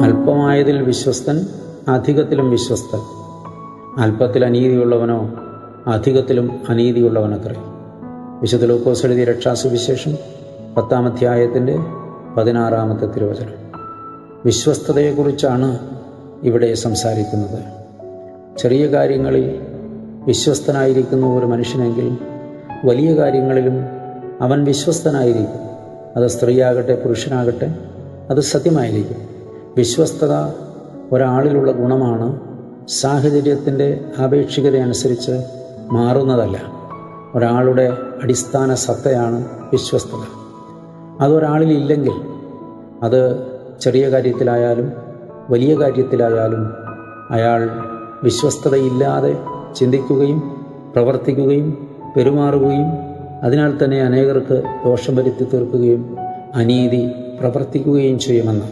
അല്പമായതിൽ വിശ്വസ്തൻ അധികത്തിലും വിശ്വസ്തൻ. അല്പത്തിൽ അനീതിയുള്ളവനോ അധികത്തിലും അനീതിയുള്ളവനത്രേ. വിശുദ്ധ ലൂക്കോസ് എഴുതിയ രക്ഷാസുവിശേഷം പത്താം അധ്യായത്തിന്റെ പതിനാറാമത്തെ തിരുവചനം. വിശ്വസ്തതയെക്കുറിച്ചാണ് ഇവിടെ സംസാരിക്കുന്നത്. ചെറിയ കാര്യങ്ങളിൽ വിശ്വസ്തനായിരിക്കുന്ന ഒരു മനുഷ്യനെങ്കിൽ വലിയ കാര്യങ്ങളിലും അവൻ വിശ്വസ്തനായിരിക്കും. അത് സ്ത്രീയാകട്ടെ പുരുഷനാകട്ടെ അത് സത്യമായിരിക്കും. വിശ്വസ്തത ഒരാളിലുള്ള ഗുണമാണ് സാഹചര്യത്തിന്റെ ആപേക്ഷികത അനുസരിച്ച് മാറുന്നതല്ല. ഒരാളുടെ അടിസ്ഥാന സത്തയാണ് വിശ്വസ്തത. അതൊരാളിലില്ലെങ്കിൽ അത് ചെറിയ കാര്യത്തിലായാലും വലിയ കാര്യത്തിലായാലും അയാൾ വിശ്വസ്തതയില്ലാതെ ചിന്തിക്കുകയും പ്രവർത്തിക്കുകയും പെരുമാറുകയും അതിനാൽ തന്നെ അനേകർക്ക് ദോഷം വരുത്തി തീർക്കുകയും അനീതി പ്രവർത്തിക്കുകയും ചെയ്യുമെന്ന്